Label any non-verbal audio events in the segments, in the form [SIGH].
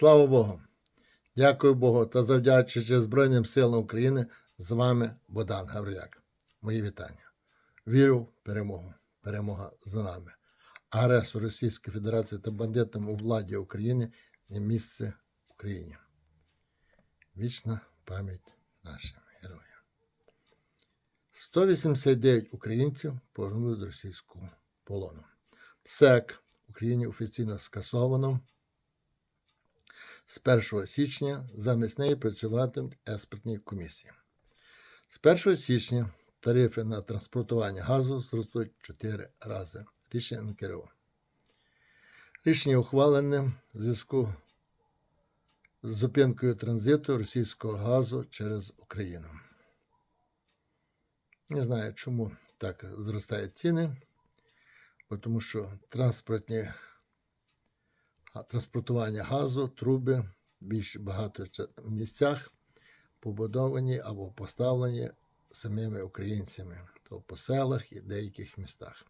Слава Богу! Дякую Богу та завдячуючи Збройним силам України, з вами Богдан Гавриляк. Мої вітання. Вірю в перемогу. Перемога за нами. Агресор Російської Федерації та бандитам у владі України не місце Україні. Вічна пам'ять нашим героям. 189 українців повернули з російського полону. ПСЕК в Україні офіційно скасовано. З 1 січня замість неї працюватимуть експертні комісії. З 1 січня тарифи на транспортування газу зростуть 4 рази. Рішення НКРО. Рішення ухвалене в зв'язку з зупинкою транзиту російського газу через Україну. Не знаю, чому так зростають ціни, тому що транспортні транспортування газу, труби більш багато місцях побудовані або поставлені самими українцями, то по селах і деяких містах.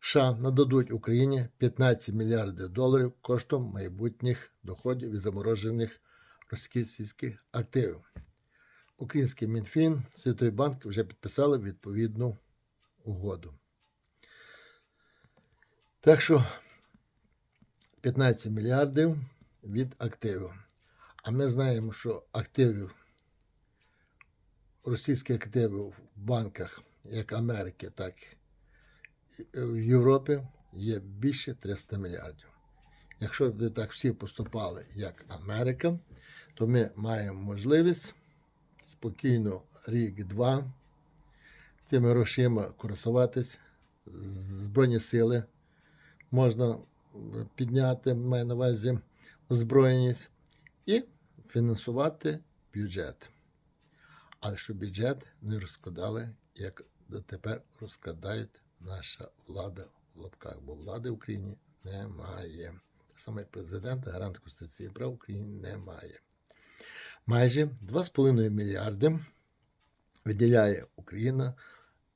США нададуть Україні 15 мільярдів доларів коштом майбутніх доходів від заморожених російських активів. Український Мінфін, Світовий банк вже підписали відповідну угоду. Так що 15 мільярдів від активів. А ми знаємо, що активів, російських активів в банках як Америки, так і в Європі є більше 300 мільярдів. Якщо б так всі поступали, як Америка, то ми маємо можливість спокійно рік-два тими грошима користуватись, Збройні сили можна підняти, маю на увазі озброєність, і фінансувати бюджет. Але щоб бюджет не розкладали, як дотепер розкладають наша влада в лапках, бо влади в Україні немає. Само як президента, гарант Конституції прав в Україні немає. Майже 2,5 мільярди виділяє Україна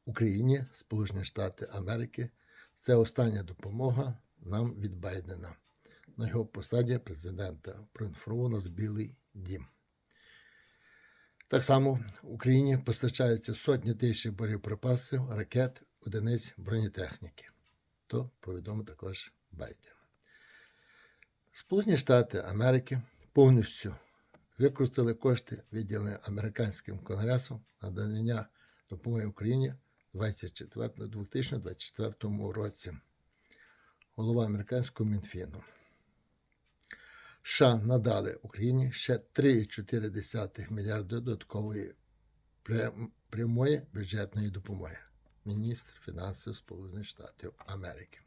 Україні, Сполучені Штати Америки. Це остання допомога нам від Байдена. На його посаді президента проінформував нас Білий Дім. Так само в Україні постачаються сотні тисяч боєприпасів, ракет, одиниць бронетехніки. То повідомив також Байден. Сполучені Штати Америки повністю використали кошти, виділені американським конгресом на надання допомоги Україні у 2024 році. Голова американського Мінфіну. США надали Україні ще 3,4 мільярди додаткової прямої бюджетної допомоги. Міністр фінансів Сполучених Штатів Америки.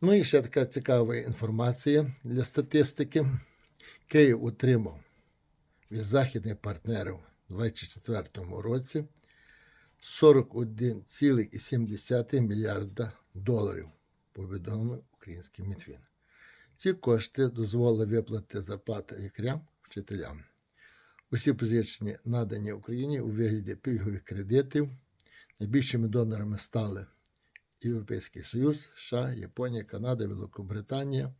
Ну і ще така цікава інформація для статистики. Київ отримав від західних партнерів у 2024 році 41,7 мільярда доларів, повідомив український Мінфін. Ці кошти дозволили виплати зарплати лікарям, вчителям. Усі позичення надані Україні у вигляді пільгових кредитів. Найбільшими донорами стали Європейський Союз, США, Японія, Канада, Великобританія,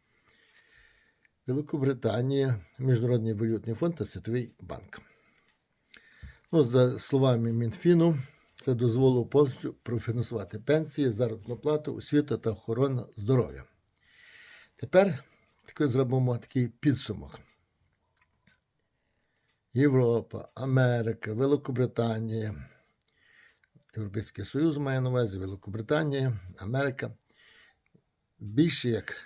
Великобританія, Міжнародний валютний фонд та Світовий банк. Ну, за словами Мінфіну, це дозволило повністю профінансувати пенсії, заробітну плату, освіту та охорону здоров'я. Тепер зробимо такий підсумок. Європа, Америка, Великобританія, Європейський Союз має на увазі, Великобританія, Америка. Більше як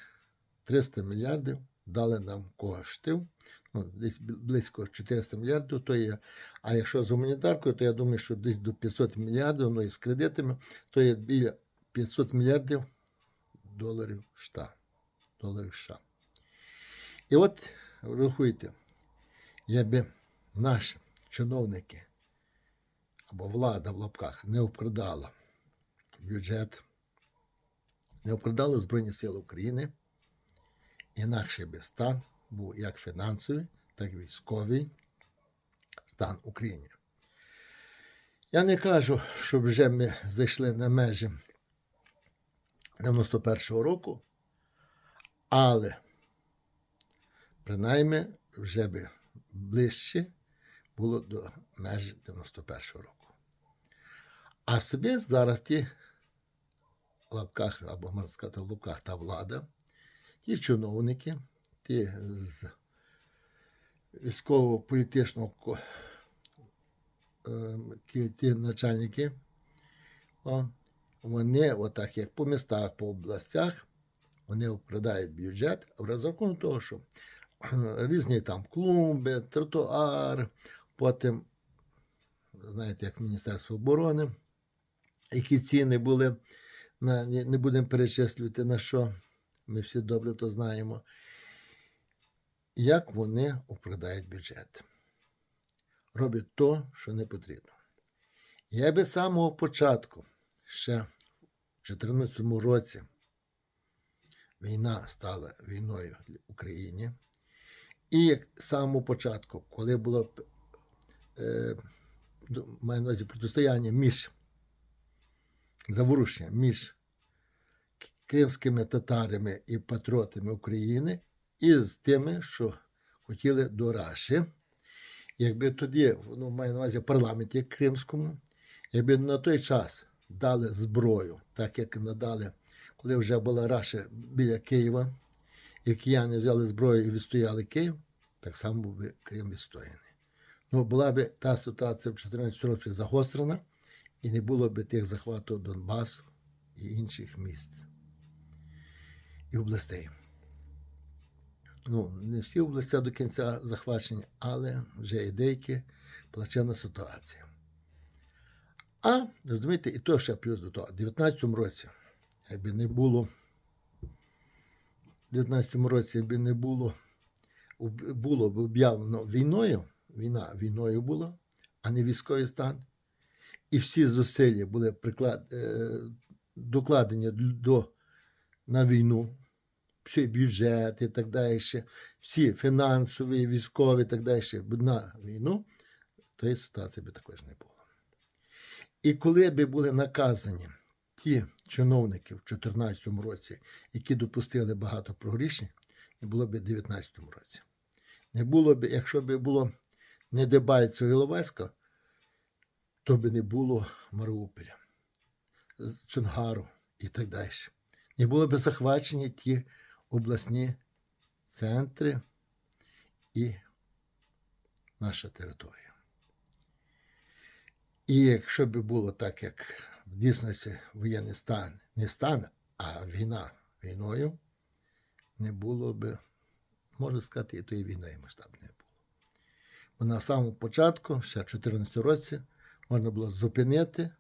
300 мільярдів дали нам коштів. Ну, десь близько 400 мільярдів, то є. А якщо з гуманітаркою, то я думаю, що десь до 500 мільярдів, ну і з кредитами, то є біля 500 мільярдів доларів США. Доларів США. І от рахуйте, якби наші чиновники або влада в лапках не обкрадала бюджет, не обкрадала Збройні Сили України, інакше би стан був як фінансовий, так і військовий стан України. Я не кажу, що вже ми зайшли на межі 91-го року, але принаймні вже би ближче було до межі 91-го року. А собі зараз ті лапках, або можна сказати, в лапках та влада, ті чиновники, ті з військово-політичного ем, ті, начальники, вони, отак як по містах, по областях, вони вкрадають бюджет в рахунок того, що [CLEARS THROAT] різні там клумби, тротуар, потім, знаєте, як Міністерство оборони, які ціни були, не будемо перечислювати на що, ми всі добре то знаємо, як вони вкрадають бюджет. Роблять то, що не потрібно. Я би з самого початку, ще в 2014 році, війна стала війною в Україні. І з самого початку, коли було е, маю на увазі протистояння між заворушення між кримськими татарами і патріотами України, і з тими, що хотіли до Раші. Якби тоді, ну, маю на увазі парламенті Кримському, якби на той час дали зброю, так як надали, коли вже була Раша біля Києва, і кияни взяли зброю і відстояли Київ, так само був би Крим відстояний. Ну, була б та ситуація в 14 році загострена, і не було б тих захватів Донбасу і інших міст і областей. Ну, не всі області до кінця захвачені, але вже і деякі плачевна ситуація. А, розумієте, і то ще плюс до того. В 19-му році, якби не було, в 19-му році, якби не було, було б об'явлено війною, війна війною була, а не військовий стан, і всі зусилля були приклад, е, докладені до, на війну, всі бюджет і так далі, всі фінансові, військові і так далі на війну, тої ситуації би також не було. І коли б були наказані ті чиновники в 2014 році, які допустили багато прогрішень, не було б в 2019 році. Не було б, якщо б було не Дебальцево і Іловайська, то би не було Маріуполя, Чонгару і так далі. Не було б захвачені ті обласні центри і наша територія. І якщо б було так, як в дійсності воєнний стан, не стан, а війна війною, не було б, можна сказати, і тої війни масштабної не було. Бо на самому початку, ще в 2014 році, можна було зупинити,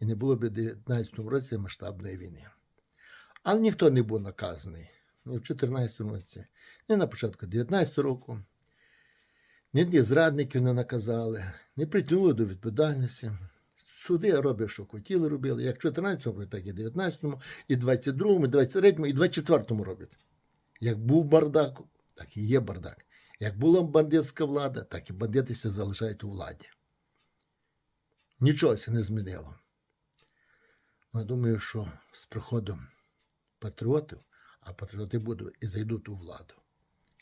і не було б в 2019 році масштабної війни. Але ніхто не був наказаний ні в 2014 році, ні на початку 2019 року. Ні зрадників не наказали, не притягнули до відповідальності. Суди роблять, що хотіли, робили. Як в 14-му, так і в 19-му, і 22-му, і 23-му, і 24-му роблять. Як був бардак, так і є бардак. Як була бандитська влада, так і бандити се залишають у владі. Нічого це не змінило. Ну, Я думаю, що з приходом патріотів, а патріоти будуть і зайдуть у владу.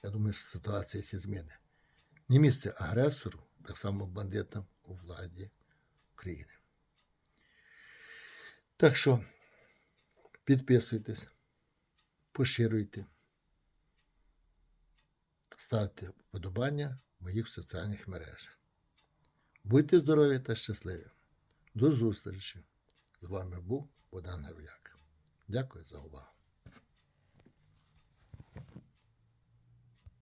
Я думаю, що ситуація всі зміни. Не місце агресору, так само бандитам у владі України. Так що підписуйтесь, поширюйте, ставте вподобання в моїх соціальних мережах. Будьте здорові та щасливі. До зустрічі! З вами був Богдан Гавряк. Дякую за увагу.